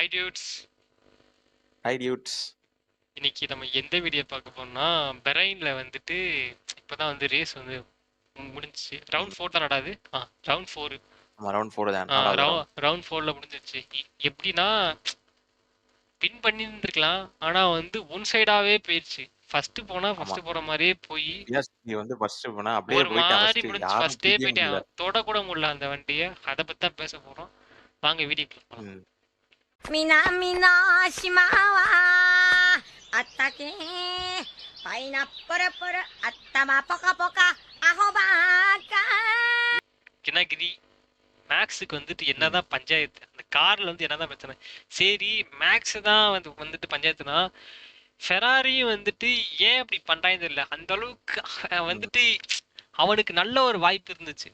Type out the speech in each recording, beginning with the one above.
High dudes high dudes இன்னைக்கு நம்ம எந்த வீடியோ பார்க்க போறோம்னா பெரைன்ல வந்துட்டு இப்பதான் வந்து ரேஸ் வந்து முடிஞ்சுச்சு. ரவுண்ட் ஃபோர் தான் நடாது. ஆ ரவுண்ட் ஃபோர் ரவுண்ட் ஃபோர் தான். ரவுண்ட் ஃபோர்ல முடிஞ்சிருச்சு. எப்படின்னா வின் பண்ணியிருந்துருக்கலாம். ஆனா வந்து ஒன் சைடாவே போயிடுச்சு ஃபர்ஸ்ட் போனா ஃபர்ஸ்ட் போற மாதிரியே போய் PSG வந்து ஃபர்ஸ்ட் போனா அப்படியே ஒரு போயிட்டான் மாதிரி. முடிஞ்சு ஃபர்ஸ்டே போயிட்டேன். தொட கூட முடியல அந்த வண்டியை. அதை பத்தி தான் பேச போறோம். வாங்க வீடியோக்கு போகலாம் ம். 南の島はあったけパイナップルプル頭ポカポカアホばっか கிணகிரி மேக்ஸுக்கு வந்துட்டு என்னதான் பஞ்சாயத்து அந்த கார்ல வந்து என்னதான் பிரச்சனை சரி மேக்ஸ் தான் வந்து வந்துட்டு பஞ்சாயத்துனா ஃபெராரியும் வந்துட்டு ஏன் அப்படி பண்றாங்க தெரியல அந்த அளவுக்கு அவன் வந்துட்டு அவனுக்கு நல்ல ஒரு வாய்ப்பு இருந்துச்சு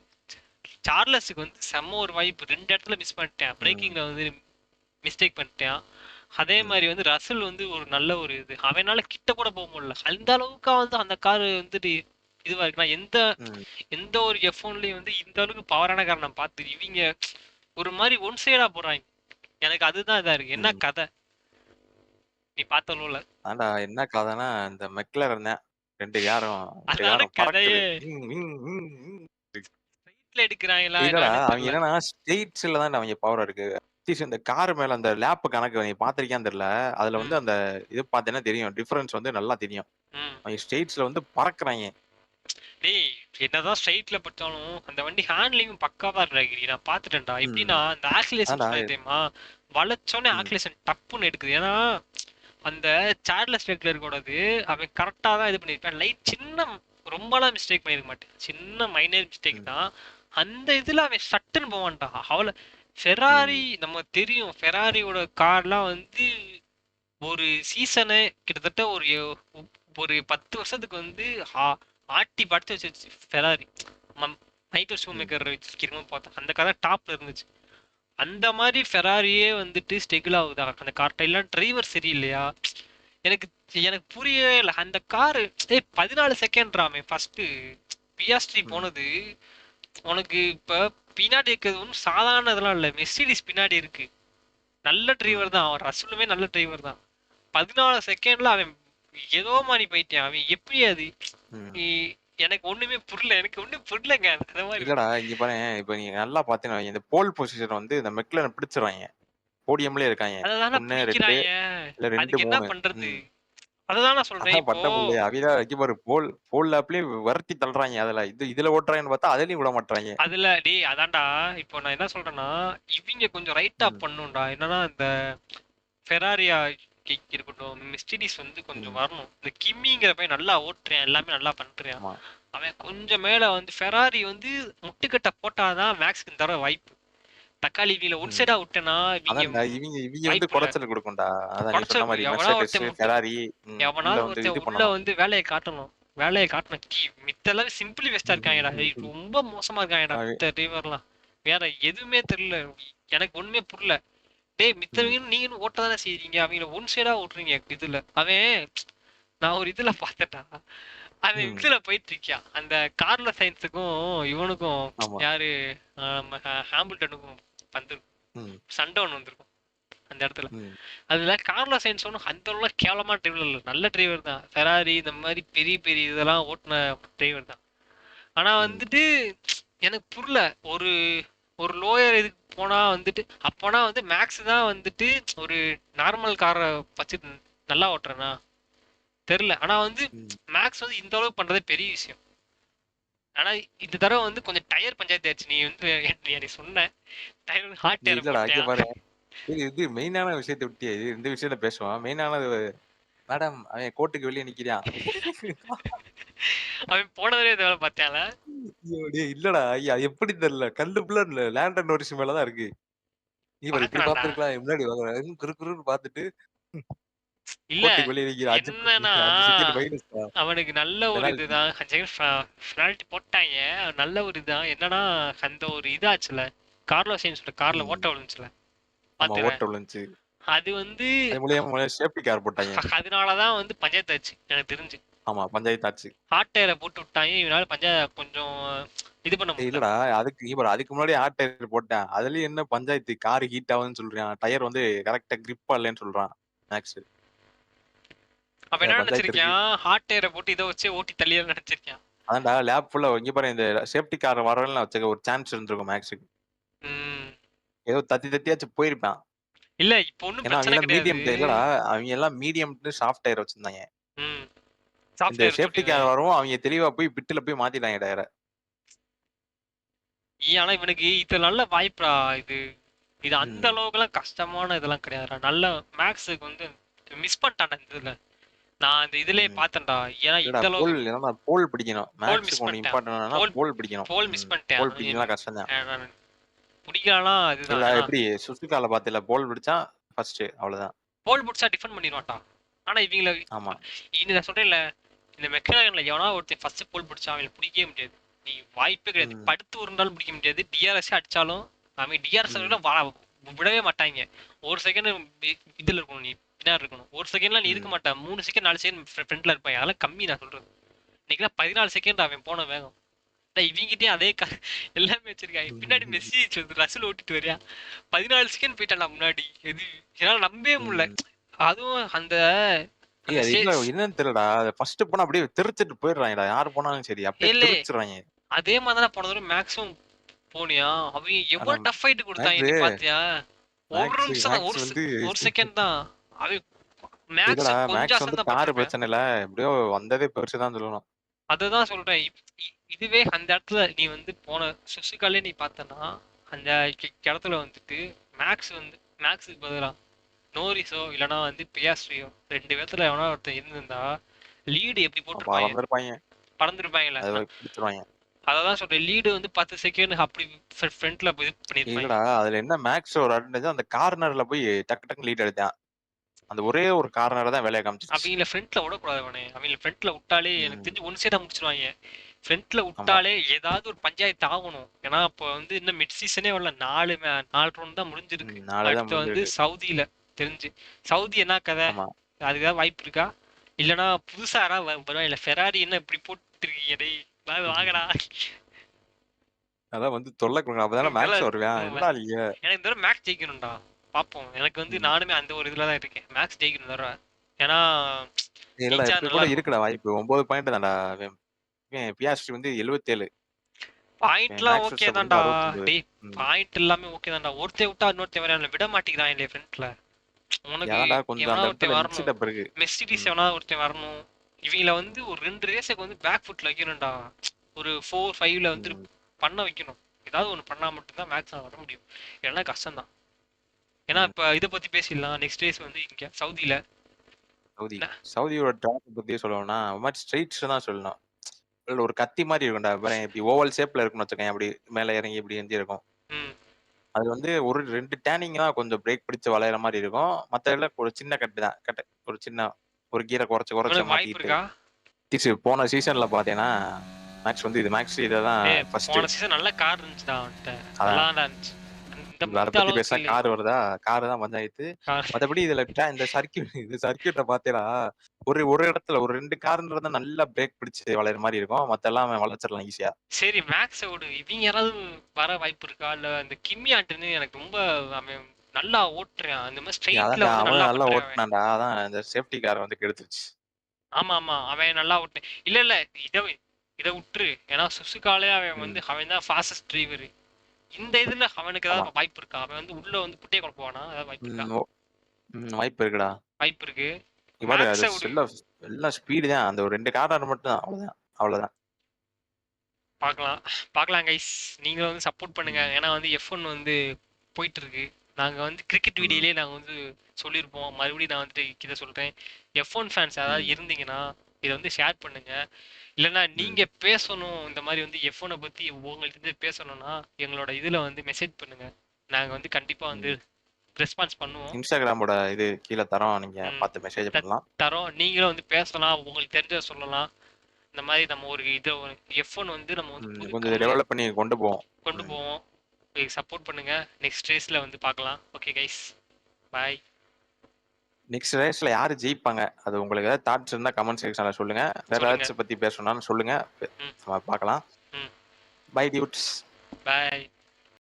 சார்லஸுக்கு வந்து செம்ம ஒரு வாய்ப்பு ரெண்டு இடத்துல மிஸ் பண்ணிட்டேன் பிரேக்கிங்ல வந்து மிஸ்டேக் பண்ணிட்டேன் அதே. மாதிரி வந்து ரசல் வந்து ஒரு நல்ல ஒரு இது அவனால கிட்ட கூட போக முடியல அந்த அளவுக்கு வந்து அந்த கார் வந்துட்டு இதுவா இருக்கு நான் எந்த. எந்த ஒரு எஃப் ஒன்லயும் வந்து இந்த அளவுக்கு பவரான கார் நான் பார்த்து இவங்க ஒரு மாதிரி ஒன் சைடா போறாங்க எனக்கு அதுதான் இதா இருக்கு என்ன. கதை நீ பார்த்தல ஆண்டா என்ன கதைனா இந்த மெக்லர் இருந்தேன் ரெண்டு யாரும். கதையே. எடுக்கிறாங்களா அவங்க. என்னன்னா ஸ்டேட்ஸ்ல தான் அவங்க பவர் இருக்கு அட்லீஸ்ட் இந்த கார் மேல அந்த லேப் கணக்கு நீ பாத்திருக்கியான்னு தெரியல. அதுல வந்து. அந்த இது பார்த்தீங்கன்னா தெரியும். டிஃபரன்ஸ் வந்து நல்லா தெரியும். ஸ்டேட்ஸ்ல வந்து பறக்குறாங்க. டேய் என்னதான் ஸ்ட்ரைட்ல பட்டாலும் அந்த வண்டி ஹேண்ட்லிங் பக்காவா இருக்காங்க நான் பாத்துட்டேன்டா. எப்படின்னா அந்த ஆக்சிலேஷன். தெரியுமா? வளைச்சோன்னே. ஆக்சிலேஷன் டப்புன்னு எடுக்குது. ஏன்னா அந்த சார்லஸ் ரெக்லர் கூடது அவன் கரெக்டா தான் இது பண்ணிருப்பான் லைட் சின்ன ரொம்பலாம் மிஸ்டேக் பண்ணிருக்க மாட்டேன். சின்ன மைனர் மிஸ்டேக். தான். அந்த இதுல அவன் சட்டுன்னு போவான்டா. அவள ஃபெராரி நம்ம தெரியும். ஃபெராரியோட கார்லாம் வந்து ஒரு சீசனு கிட்டத்தட்ட ஒரு ஒரு பத்து வருஷத்துக்கு வந்து ஆ- ஆட்டி படுத்து வச்சிருச்சு ஃபெராரி மைக்கேல் ஷூ மேக்கர் வச்சிருக்கோம் பார்த்தோம் அந்த கார் டாப்ல இருந்துச்சு. அந்த மாதிரி ஃபெராரியே வந்துட்டு ஸ்டெகிள் ஆகுதா? அந்த கார் எல்லாம் டிரைவர் சரியில்லையா? எனக்கு எனக்கு புரியவே இல்லை. அந்த காரு ஏய் பதினாலு செகண்ட்ராமே ஃபர்ஸ்ட் பியாஸ்ட்ரி. போனது உனக்கு இப்ப பின்னாடி இருக்கிறது ஒன்றும் சாதாரண இதெல்லாம் இல்லை. மெர்சிடிஸ் பின்னாடி இருக்கு. நல்ல டிரைவர் தான். அவன் ரசூலுமே நல்ல டிரைவர் தான். பதினாலு செகண்ட்ல அவன் ஏதோ மாதிரி போயிட்டான். அவன் எப்படி அது? எனக்கு ஒண்ணுமே புரியல. எனக்கு ஒண்ணும் புரியலங்க. அந்த மாதிரி. இல்லடா இங்க பாரு இப்ப நீங்க நல்லா பாத்தீங்கன்னா இந்த போல் பொசிஷன் வந்து இந்த மெக்லர் பிடிச்சிடுறாங்க போடியம்லயே இருக்காங்க. ஒண்ணு, ரெண்டு, இல்ல ரெண்டு என்ன பண்றது. அததான் நான் சொல்றேன். பட்ட முடியல அவிதான் இங்க பாரு போல் போல் வரட்டி தள்ளுறாங்க. அதுல இது இதுல ஓட்டுறாங்கன்னு பார்த்தா அதுலயும் விட மாட்டாங்க அதுல டேய் அதான்டா. இப்போ நான் என்ன சொல்றேன்னா இவங்க கொஞ்சம் ரைட் அப். பண்ணும்டா. என்னன்னா இந்த ஃபெராரியா இருக்கட்டும் மிஸ்டிடிஸ் வந்து கொஞ்சம். வரணும். இந்த கிம்மிங்கிற பையன் நல்லா ஓட்டுறேன் எல்லாமே நல்லா பண்றேன். அவன் கொஞ்சம் மேல வந்து ஃபெராரி வந்து முட்டுக்கட்டை போட்டாதான் மேக்ஸ்க்கு தர வாய்ப்பு. தக்காளி இவங்கள ஒன். சைடா விட்டேனா இவங்க இவங்க இவங்க வந்து. குறைச்சல் கொடுக்கும்டா. அதான் சொன்ன மாதிரி மெர்சடிஸ் ஃபெராரி வந்து ஒருத்தன் உள்ள வந்து வேலையை காட்டணும். வேலையை காட்டணும். கீ மித்தெல்லாம் சிம்பிளி வெஸ்டா இருக்காங்கடா. ரொம்ப மோசமா இருக்காங்கடா மித்த டிரைவர்லாம் வேற எதுவுமே தெரியல. எனக்கு ஒண்ணுமே புரியல. டேய் மித்தவங்க நீங்களும் ஓட்ட தானே செய்றீங்க? அவங்கள ஒன் சைடா ஓட்டுறீங்க இதுல. அவன் நான் ஒரு இதுல பார்த்தேன்டா. அவன் ம். இதுல போயிட்டு இருக்கியான். அந்த கார்ல சயின்ஸுக்கும் இவனுக்கும். யாரு? ஹாம்பிள்டனுக்கும் வந்து ம், சண்டை ஒண்ணு வந்திருக்கும். அந்த இடத்துல. அதுல கார்லோ சைன்ஸ் ஒன்றும் அந்த அளவுக்கு கேவலமா டிரைவர் இல்லை. நல்ல டிரைவர் தான். ஃபெராரி இந்த மாதிரி பெரிய பெரிய இதெல்லாம் ஓட்டின டிரைவர் தான். ஆனா. வந்துட்டு எனக்கு புரியல. ஒரு ஒரு லோயர் இதுக்கு போனா வந்துட்டு அப்போனா வந்து மேக்ஸ் தான் வந்துட்டு ஒரு நார்மல் காரை வச்சு நல்லா ஓட்டுறேனா? தெரியல. ஆனா வந்து. மேக்ஸ் வந்து இந்த அளவுக்கு பண்றதே பெரிய விஷயம். ஆனா இந்த தடவை வந்து கொஞ்சம் டயர் பஞ்சாயத்து ஆச்சு. நீ வந்து நீ சொன்ன டயர் ஹாட் டயர் இது மெயினான விஷயத்தை விட்டியே. இது இந்த விஷயத்த பேசுவோம் மெயினானது மேடம் அவன் கோர்ட்டுக்கு வெளியே நிக்கிறான். அவன் போனதே வேலை பார்த்தால இல்லடா ஐயா எப்படி தெரியல. கல்லு ஃபுல்லா லேண்டர் நோரிஸ் மேலதான் இருக்கு. நீ இப்படி. பாத்துருக்கலாம் முன்னாடி வாங்குறேன் குறு குறுன்னு பாத்துட்டு இல்ல என்னன்னா, அவனுக்கு நல்ல ஒரு. இதுதான். பெனால்டி போட்டாங்க. நல்ல ஒரு இதுதான். என்னன்னா அந்த ஒரு இதாச்சுல கார்லோ சைன்ஸோட கார்ல. ஓட்ட விழுந்துச்சுல. ஓட்ட விழுந்துச்சு. அது வந்து சேஃப்டி கார் போட்டாங்க. அதனாலதான் வந்து பஞ்சாயத்து ஆச்சு. எனக்கு தெரிஞ்சு. ஆமா பஞ்சாயத்து ஆச்சு. டயரை போட்டு விட்டாங்க. இவனால பஞ்சாயத்து கொஞ்சம் இது பண்ண இல்லடா அதுக்கு பாரு அதுக்கு முன்னாடி ஹார்ட் டயர் போட்டேன். அதுலயும் என்ன பஞ்சாயத்து? கார் ஹீட் ஆகுதுன்னு சொல்றான். டயர் வந்து கரெக்டா கிரிப் இல்லைன்னு சொல்றான். மேக்ஸ் அவன் என்ன நினைச்சிருக்கான் ஹாட் டயரை போட்டு இதை வச்சு ஓட்டி தள்ளிய நினைச்சிருக்கான் அதான்டா லேப் ஃபுல்லா இங்க பாரு இந்த சேஃப்டி கார் வரலாம் வச்சுக்க ஒரு சான்ஸ் இருந்திருக்கும் மேக்ஸுக்கு. ஏதோ தத்தி தத்தியாச்சும் போயிருப்பான். இல்ல இப்ப ஒண்ணும் அவங்க பிரச்சனை எல்லாம் மீடியம் கிடையாது. இல்லடா அவங்க எல்லாம் மீடியம் சாஃப்ட் டயர் வச்சிருந்தாங்க. இந்த சேஃப்டி கார் வரவும் அவங்க தெளிவா போய் பிட்டுல போய் மாத்திட்டாங்க டயரை ஆனா இவனுக்கு இது நல்ல வாய்ப்புடா இது. இது அந்த ம். அளவுக்குலாம் கஷ்டமான இதெல்லாம் கிடையாதுடா. நல்ல மேக்ஸுக்கு வந்து மிஸ் பண்ணிட்டான்டா இந்த இதுல. நான் இந்த இதுலயே ம். பார்த்தேன்டா. ஏன்னா இந்த போல் என்னன்னா போல் பிடிக்கணும். போல் பிடிக்கணும். Ball miss. பண்ணிட்டேன். போல் பிடிக்கலாம் கஷ்டம் தான் பிடிக்கலாம் அதுதான். இல்ல ஏன்னா எப்படி சுசுகால பாத்துல போல் பிடிச்சா ஃபர்ஸ்ட் அவ்வளவுதான். போல் பிடிச்சா டிஃபன் பண்ணிடுவான்டா. ஆனா இவங்கள ஆமா. இன்னும் நான் சொல்றேன்ல இந்த மெக்கனாகன்ல எவனா ஒருத்தன் ஃபர்ஸ்ட் போல் பிடிச்சா அவங்களை பிடிக்கவே முடியாது. நீ வாய்ப்பே கிடையாது. படுத்து நாள் பிடிக்க முடியாது. டிஆர்எஸ் அடிச்சாலும் அவன் டிஆர்எஸ். விடவே மாட்டாங்க. ஒரு செகண்ட் இதுல இருக்கணும் நீ பின்னாடி இருக்கணும். ஒரு செகண்ட்லாம் நீ இருக்க ம். மாட்ட. மூணு செகண்ட் நாலு செகண்ட் ஃப்ரண்ட்ல இருப்பாங்க அதெல்லாம் கம்மி நான் சொல்றது. இன்னைக்கெல்லாம் பதினாலு செகண்ட் அவன் போன வேகம். டேய், இவங்கிட்டயும் அதே கா எல்லாமே வச்சிருக்காங்க. பின்னாடி மெஸ்ஸி ரசில் ஓட்டிட்டு வரியா? பதினாலு செகண்ட் போயிட்டான் முன்னாடி. எது என்னால நம்பவே முடியல. அதுவும் அந்த என்னன்னு தெரியலடா. ஃபர்ஸ்ட் போனா அப்படியே தெரிச்சிட்டு போயிடுறாங்கடா. யார் போனாலும் சரி. அப்படியே. தெரிச்சிடுறாங்க அதே மாதிரி தான் போன தடவை மேக்ஸும் போனியா? அவங்க எவ்வளவு டஃப் ஃபைட் கொடுத்தாங்க. பாத்தியா ஒரு நிமிஷம் தான். செகண்ட் தான் அவன் மேக்ஸ் மேக்ஸ் வந்து கார் பிரச்சனை இல்ல. எப்படியோ வந்ததே பெருசு தான் சொல்லணும். அதுதான் சொல்றேன். இதுவே அந்த இடத்துல நீ வந்து போன சுசுகாலே நீ பார்த்தனா அந்த இடத்துல வந்துட்டு மேக்ஸ் வந்து மேக்ஸுக்கு பதிலா நோரிஸோ இல்லனா வந்து பியாஸ்ட்ரியோ ரெண்டு பேர்த்துல எவனா ஒருத்தன் இருந்திருந்தா லீடு எப்படி போட்டிருப்பாங்க? வளர்ந்துருப்பாங்க பறந்துருப்பாங்கல்ல? அதை பிடிச்சிருவாங்க அததான் சொல்றேன். லீடு வந்து பத்து செகண்ட் அப்படி ஃப்ரண்ட்ல பண்ணிருப்பாங்க இல்லடா அதுல என்ன மேக்ஸ் ஒரு அட்வான்டேஜ் அந்த கார்னர்ல போய் டக்கு டக்கு லீட் எடுத்தான். அந்த ஒரே ஒரு கார்னர் தான் வேலையை காமிச்சிச்சு அவங்கள ஃப்ரண்ட்ல விடக்கூடாது அவனே. அவங்கள ஃப்ரண்ட்ல விட்டாலே எனக்கு. தெரிஞ்சு ஒன் சைடா முடிச்சிருவாங்க. ஃப்ரண்ட்ல விட்டாலே ஏதாவது ஒரு பஞ்சாயத்து ஆகணும். ஏன்னா இப்போ வந்து இன்னும் மிட் சீசனே வரல. நாலு நாலு ரவுண்ட் தான் முடிஞ்சிருக்கு. அடுத்து வந்து. சவுதியில தெரிஞ்சு. சவுதி என்ன கதை? அதுக்கு ஏதாவது வாய்ப்பு இருக்கா? இல்லனா புதுசா யாராவது வருவாங்க இல்ல ஃபெராரி என்ன இப்படி போட்டுருக்கீங்க டேய்? வாங்கடா அதான் வந்து தொல்லை கொடுங்க அப்பதானே மேக்ஸ் வருவேன். என்ன இல்லையே எனக்கு இந்த தடவை மேக்ஸ் ஜெயிக்கணும்டா. பாப்போம். எனக்கு வந்து. நானுமே அந்த ஒரு இதுல தான் இருக்கேன். மேக்ஸ் ஜெயிக்கணும் தடவை. ஏன்னா கூட. இருக்குடா வாய்ப்பு. ஒன்பது பாயிண்ட் தான்டா. பியாஸ்ட்ரி வந்து எழுபத்தேழு பாயிண்ட்லாம் ஓகே தான்டா. டேய். பாயிண்ட் எல்லாமே ஓகே தான்டா. ஒருத்தன் விட்டா இன்னொருத்தன் வரையான விட மாட்டேங்கிறான் இல்லையா ஃப்ரண்ட்ல உனக்கு கொஞ்சம் எவனா அந்த ஒருத்தன் இடத்துல வரணும். மிக்சிட் இருக்கு மெர்சிடிஸ் ம். எவனா ஒருத்தன் வரணும். இவங்கள வந்து ஒரு ரெண்டு ரேஸுக்கு வந்து பேக் ஃபுட்ல வைக்கணும்டா. ஒரு ஃபோர் ஃபைவ்ல வந்து. பண்ண வைக்கணும். ஏதாவது ஒன்று பண்ணா மட்டும்தான் மேக்ஸ் வர முடியும். இல்லைன்னா கஷ்டம் தான் ஏன்னா. இப்ப இதை பத்தி பேசிடலாம். நெக்ஸ்ட் ரேஸ் வந்து இங்க சவுதியில. சவுதி? சவுதியோட டிராக் பத்தி சொல்லணும்னா ஒரு மாதிரி ஸ்ட்ரைட்ஸ் தான் சொல்லணும். ஒரு கத்தி மாதிரி இருக்கும்டா. பாரு இப்படி ஓவல் ஷேப்ல இருக்கும்னு வச்சுக்கேன் அப்படி மேல இறங்கி இப்படி எஞ்சி இருக்கும் அது வந்து ஒரு ரெண்டு டேனிங் தான் கொஞ்சம் பிரேக் பிடிச்சு வளையிற மாதிரி இருக்கும். மத்த எல்லாம் ஒரு சின்ன கட்டு தான். கட்டு ஒரு சின்ன ஒரு கீரை குறைச்சு குறைச்சு மாத்திட்டு போன சீசன்ல பாத்தீங்கன்னா மேக்ஸ் வந்து இது மேக்ஸ் இதை தான் ஏய், ஃபர்ஸ்ட் போன சீசன் நல்ல கார் இருந்துச்சு. இந்த அதை பத்தி பேச. கார் வருதா? கார் தான் பஞ்சாயத்து. மத்தபடி இதுல இந்த சர்க்கியூட் இது சர்க்கியூட்ட பாத்தீங்கன்னா ஒரு ஒரு இடத்துல ஒரு ரெண்டு கார்னர் தான் நல்லா பிரேக் பிடிச்சு வளையிற மாதிரி இருக்கும். மத்த எல்லாம் அவன் வளைச்சிடலாம் ஈஸியா சரி மேக்ஸை விடு. இவங்க யாராவது வர வாய்ப்பு இருக்கா? இல்ல இந்த கிம்மி எனக்கு ரொம்ப நல்லா ஓட்டுறான். அந்த மாதிரி ஸ்ட்ரைட்ல அவன் நல்லா. ஓட்டினான்டா. அதான் இந்த சேஃப்டி கார் வந்து கெடுத்துருச்சு. ஆமா ஆமா. அவன் நல்லா ஓட்டு இல்ல இல்ல. இத இத விட்டுரு. ஏன்னா சுசுகாலே அவன் வந்து அவன் தான் ஃபாஸ்டஸ்ட் டிரைவர் இந்த இதுல அவனுக்கு ஏதாவது வாய்ப்பு இருக்கா? அவன் வந்து உள்ள வந்து குட்டையை குழப்புவானா ஏதாவது வாய்ப்பு இருக்கா? வாய்ப்பு இருக்குடா. வாய்ப்பு இருக்கு. எல்லாம் ஸ்பீடு தான். அந்த ஒரு ரெண்டு கார்னர் மட்டும் தான் அவ்வளவுதான். அவ்வளவுதான். பார்க்கலாம். பார்க்கலாம் கைஸ் நீங்களும் வந்து சப்போர்ட் பண்ணுங்க. ஏன்னா வந்து எஃப் ஒன் வந்து போயிட்டு இருக்கு. நாங்க வந்து கிரிக்கெட். வீடியோலயே நாங்க வந்து சொல்லியிருப்போம். மறுபடியும் நான் வந்துட்டு இதை சொல்றேன். எஃப் ஒன் ஃபேன்ஸ் யாராவது. இருந்தீங்கன்னா இதை வந்து ஷேர் பண்ணுங்க. இல்லைன்னா நீங்க பேசணும். இந்த மாதிரி வந்து எஃப் ஒனை பத்தி உங்களுக்கு தெரிஞ்சு பேசணும்னா எங்களோட இதுல வந்து மெசேஜ் பண்ணுங்க. நாங்க வந்து கண்டிப்பா வந்து ரெஸ்பான்ஸ் பண்ணுவோம். இன்ஸ்டாகிராமோட இது கீழே தரோம். நீங்க ம். பார்த்து மெசேஜ் பண்ணலாம். தரோம். நீங்களும் வந்து பேசலாம். உங்களுக்கு தெரிஞ்சதை சொல்லலாம். இந்த மாதிரி நம்ம ஒரு இதை எஃப் ஒன் வந்து நம்ம வந்து கொஞ்சம் டெவலப் பண்ணி கொண்டு போவோம். கொண்டு போவோம். சப்போர்ட் பண்ணுங்க. நெக்ஸ்ட் ரேஸ்ல வந்து பார்க்கலாம். ஓகே கைஸ் பாய் நெக்ஸ்ட் ரேஸ்ல யாரு ஜெயிப்பாங்க? அது உங்களுக்கு ஏதாவது தாட்ஸ் இருந்தா கமெண்ட் செக்ஷன்ல சொல்லுங்க. வேற. ஏதாச்சும் பத்தி பேசணும்னாலும் சொல்லுங்க. பார்க்கலாம். By dudes bye